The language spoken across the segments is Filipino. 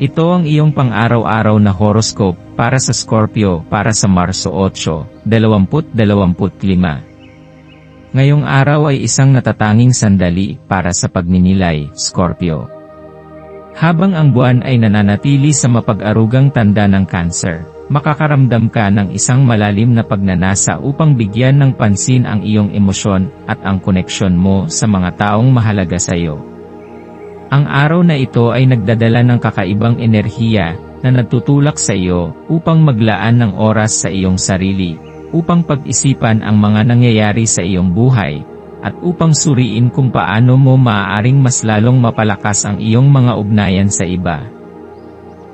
Ito ang iyong pang-araw-araw na horoscope para sa Scorpio para sa Marso 8, 2025. Ngayong araw ay isang natatanging sandali para sa pagninilay, Scorpio. Habang ang buwan ay nananatili sa mapag-arugang tanda ng cancer, makakaramdam ka ng isang malalim na pagnanasa upang bigyan ng pansin ang iyong emosyon at ang koneksyon mo sa mga taong mahalaga sa iyo. Ang araw na ito ay nagdadala ng kakaibang enerhiya na nagtutulak sa iyo upang maglaan ng oras sa iyong sarili, upang pag-isipan ang mga nangyayari sa iyong buhay, at upang suriin kung paano mo maaaring mas lalong mapalakas ang iyong mga ugnayan sa iba.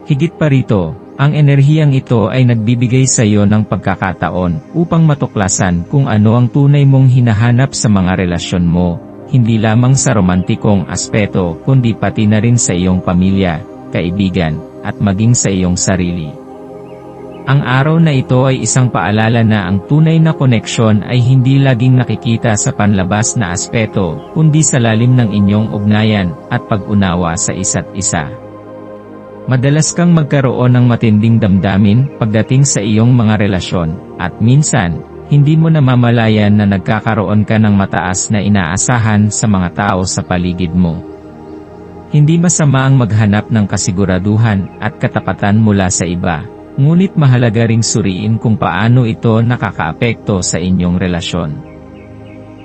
Higit pa rito, ang enerhiyang ito ay nagbibigay sa iyo ng pagkakataon upang matuklasan kung ano ang tunay mong hinahanap sa mga relasyon mo, hindi lamang sa romantikong aspeto kundi pati na rin sa iyong pamilya, kaibigan, at maging sa iyong sarili. Ang araw na ito ay isang paalala na ang tunay na koneksyon ay hindi laging nakikita sa panlabas na aspeto, kundi sa lalim ng inyong ugnayan at pag-unawa sa isa't isa. Madalas kang magkaroon ng matinding damdamin pagdating sa iyong mga relasyon, at minsan, hindi mo namamalayan na nagkakaroon ka ng mataas na inaasahan sa mga tao sa paligid mo. Hindi masama ang maghanap ng kasiguraduhan at katapatan mula sa iba, ngunit mahalaga ring suriin kung paano ito nakakaapekto sa inyong relasyon.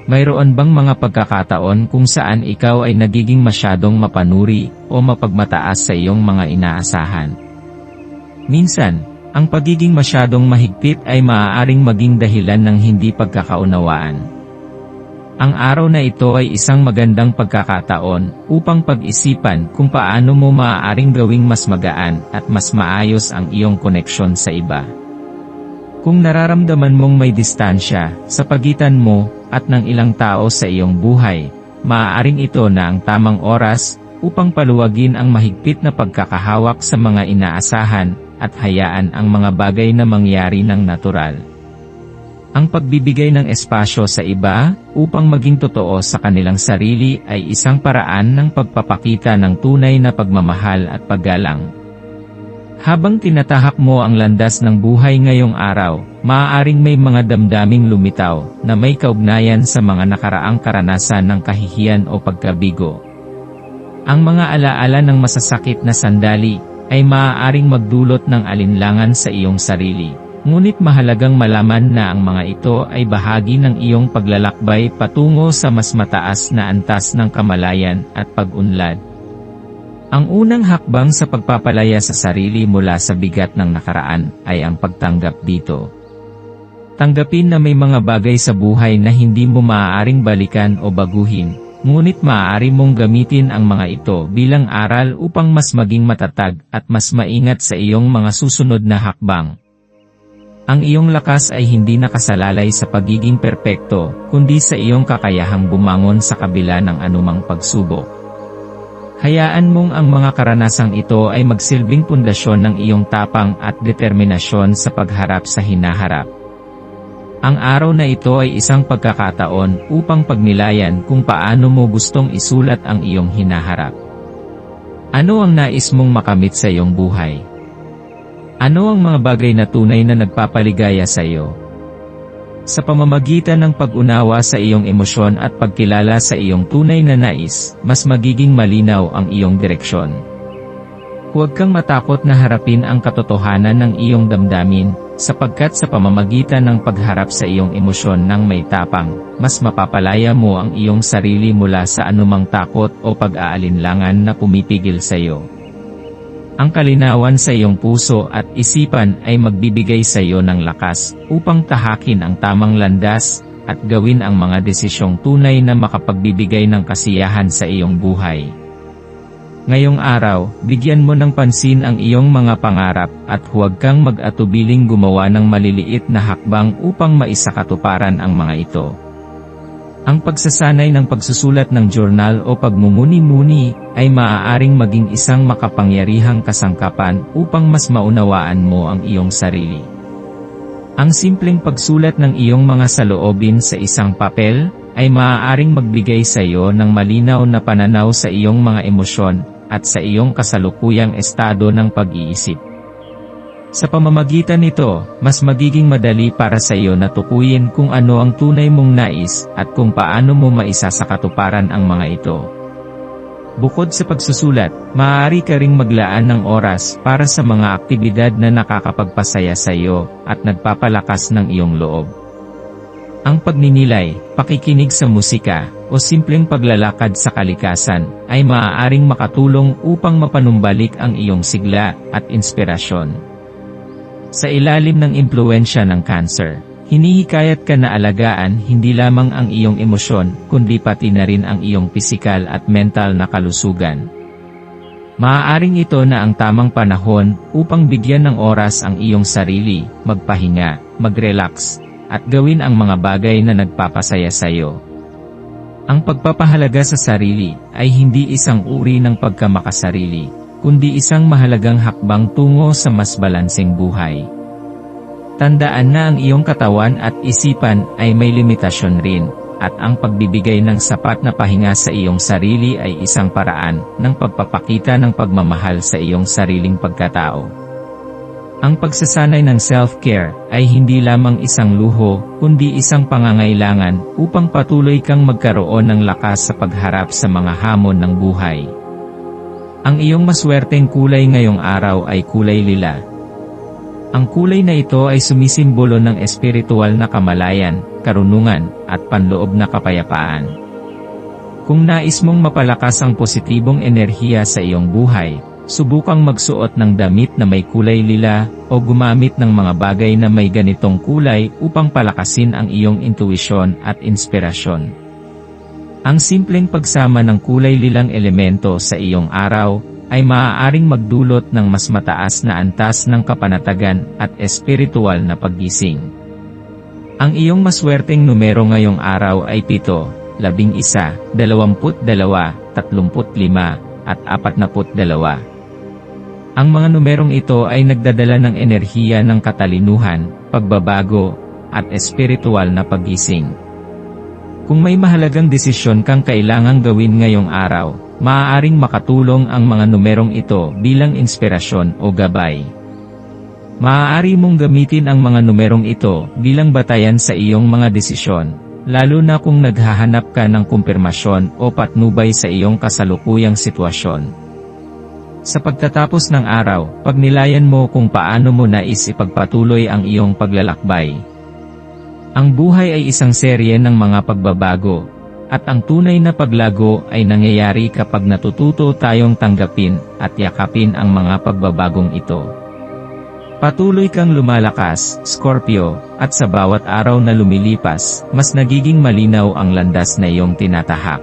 Mayroon bang mga pagkakataon kung saan ikaw ay nagiging masyadong mapanuri o mapagmataas sa iyong mga inaasahan? Minsan, ang pagiging masyadong mahigpit ay maaaring maging dahilan ng hindi pagkakaunawaan. Ang araw na ito ay isang magandang pagkakataon upang pag-isipan kung paano mo maaaring gawing mas magaan at mas maayos ang iyong koneksyon sa iba. Kung nararamdaman mong may distansya sa pagitan mo at ng ilang tao sa iyong buhay, maaaring ito na ang tamang oras upang paluwagin ang mahigpit na pagkakahawak sa mga inaasahan at hayaan ang mga bagay na mangyari ng natural. Ang pagbibigay ng espasyo sa iba upang maging totoo sa kanilang sarili ay isang paraan ng pagpapakita ng tunay na pagmamahal at paggalang. Habang tinatahak mo ang landas ng buhay ngayong araw, maaaring may mga damdaming lumitaw na may kaugnayan sa mga nakaraang karanasan ng kahihiyan o pagkabigo. Ang mga alaala ng masasakit na sandali ay maaaring magdulot ng alinlangan sa iyong sarili. Ngunit mahalagang malaman na ang mga ito ay bahagi ng iyong paglalakbay patungo sa mas mataas na antas ng kamalayan at pag-unlad. Ang unang hakbang sa pagpapalaya sa sarili mula sa bigat ng nakaraan ay ang pagtanggap dito. Tanggapin na may mga bagay sa buhay na hindi mo maaaring balikan o baguhin, Ngunit maaari mong gamitin ang mga ito bilang aral upang mas maging matatag at mas maingat sa iyong mga susunod na hakbang. Ang iyong lakas ay hindi nakasalalay sa pagiging perpekto, kundi sa iyong kakayahang bumangon sa kabila ng anumang pagsubok. Hayaan mong ang mga karanasang ito ay magsilbing pundasyon ng iyong tapang at determinasyon sa pagharap sa hinaharap. Ang araw na ito ay isang pagkakataon upang pagnilayan kung paano mo gustong isulat ang iyong hinaharap. Ano ang nais mong makamit sa iyong buhay? Ano ang mga bagay na tunay na nagpapaligaya sa iyo? Sa pamamagitan ng pag-unawa sa iyong emosyon at pagkilala sa iyong tunay na nais, mas magiging malinaw ang iyong direksyon. Huwag kang matakot na harapin ang katotohanan ng iyong damdamin, sapagkat sa pamamagitan ng pagharap sa iyong emosyon ng may tapang, mas mapapalaya mo ang iyong sarili mula sa anumang takot o pag-aalinlangan na pumipigil sa iyo. Ang kalinawan sa iyong puso at isipan ay magbibigay sa iyo ng lakas upang tahakin ang tamang landas at gawin ang mga desisyong tunay na makapagbibigay ng kasiyahan sa iyong buhay. Ngayong araw, bigyan mo ng pansin ang iyong mga pangarap at huwag kang mag-atubiling gumawa ng maliliit na hakbang upang maisakatuparan ang mga ito. Ang pagsasanay ng pagsusulat ng journal o pagmumuni-muni ay maaaring maging isang makapangyarihang kasangkapan upang mas maunawaan mo ang iyong sarili. Ang simpleng pagsulat ng iyong mga saloobin sa isang papel ay maaaring magbigay sa iyo ng malinaw na pananaw sa iyong mga emosyon at sa iyong kasalukuyang estado ng pag-iisip. Sa pamamagitan nito, mas magiging madali para sa iyo na tukuyin kung ano ang tunay mong nais at kung paano mo maisasakatuparan ang mga ito. Bukod sa pagsusulat, maaari ka ring maglaan ng oras para sa mga aktibidad na nakakapagpasaya sa iyo at nagpapalakas ng iyong loob. Ang pagninilay, pakikinig sa musika, o simpleng paglalakad sa kalikasan, ay maaaring makatulong upang mapanumbalik ang iyong sigla at inspirasyon. Sa ilalim ng impluensya ng cancer, hinihikayat ka na alagaan hindi lamang ang iyong emosyon, kundi pati na rin ang iyong pisikal at mental na kalusugan. Maaaring ito na ang tamang panahon upang bigyan ng oras ang iyong sarili, magpahinga, mag-relax, at gawin ang mga bagay na nagpapasaya sa iyo. Ang pagpapahalaga sa sarili ay hindi isang uri ng pagkamakasarili, kundi isang mahalagang hakbang tungo sa mas balanseng buhay. Tandaan na ang iyong katawan at isipan ay may limitasyon rin, at ang pagbibigay ng sapat na pahinga sa iyong sarili ay isang paraan ng pagpapakita ng pagmamahal sa iyong sariling pagkatao. Ang pagsasanay ng self-care ay hindi lamang isang luho, kundi isang pangangailangan upang patuloy kang magkaroon ng lakas sa pagharap sa mga hamon ng buhay. Ang iyong maswerteng kulay ngayong araw ay kulay lila. Ang kulay na ito ay sumisimbolo ng espiritual na kamalayan, karunungan, at panloob na kapayapaan. Kung nais mong mapalakas ang positibong enerhiya sa iyong buhay, Subukang magsuot ng damit na may kulay lila, o gumamit ng mga bagay na may ganitong kulay upang palakasin ang iyong intuisyon at inspirasyon. Ang simpleng pagsama ng kulay lilang elemento sa iyong araw, ay maaaring magdulot ng mas mataas na antas ng kapanatagan at espiritual na paggising. Ang iyong maswerteng numero ngayong araw ay 7, 11, 22, 35, at 42. Ang mga numerong ito ay nagdadala ng enerhiya ng katalinuhan, pagbabago, at espiritual na pagising. Kung may mahalagang desisyon kang kailangang gawin ngayong araw, maaaring makatulong ang mga numerong ito bilang inspirasyon o gabay. Maaari mong gamitin ang mga numerong ito bilang batayan sa iyong mga desisyon, lalo na kung naghahanap ka ng kumpirmasyon o patnubay sa iyong kasalukuyang sitwasyon. Sa pagtatapos ng araw, pagnilayan mo kung paano mo nais ipagpatuloy ang iyong paglalakbay. Ang buhay ay isang serye ng mga pagbabago, at ang tunay na paglago ay nangyayari kapag natututo tayong tanggapin at yakapin ang mga pagbabagong ito. Patuloy kang lumalakas, Scorpio, at sa bawat araw na lumilipas, mas nagiging malinaw ang landas na iyong tinatahak.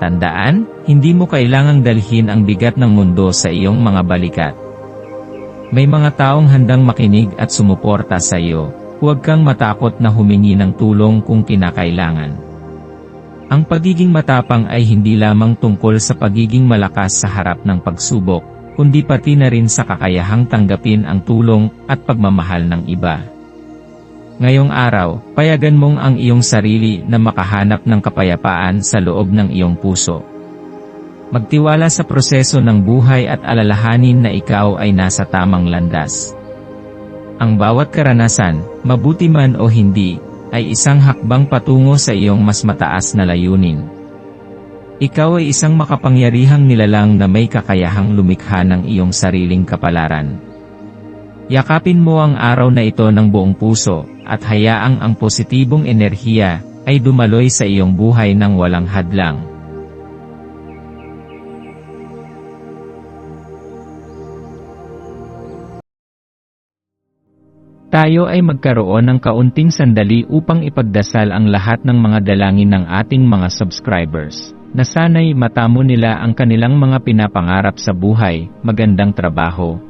Tandaan, hindi mo kailangang dalhin ang bigat ng mundo sa iyong mga balikat. May mga taong handang makinig at sumuporta sa iyo, huwag kang matakot na humingi ng tulong kung kinakailangan. Ang pagiging matapang ay hindi lamang tungkol sa pagiging malakas sa harap ng pagsubok, kundi pati na rin sa kakayahang tanggapin ang tulong at pagmamahal ng iba. Ngayong araw, payagan mong ang iyong sarili na makahanap ng kapayapaan sa loob ng iyong puso. Magtiwala sa proseso ng buhay at alalahanin na ikaw ay nasa tamang landas. Ang bawat karanasan, mabuti man o hindi, ay isang hakbang patungo sa iyong mas mataas na layunin. Ikaw ay isang makapangyarihang nilalang na may kakayahang lumikha ng iyong sariling kapalaran. Yakapin mo ang araw na ito ng buong puso, at hayaang ang positibong enerhiya, ay dumaloy sa iyong buhay ng walang hadlang. Tayo ay magkaroon ng kaunting sandali upang ipagdasal ang lahat ng mga dalangin ng ating mga subscribers. Nasanay matamo nila ang kanilang mga pinapangarap sa buhay, magandang trabaho,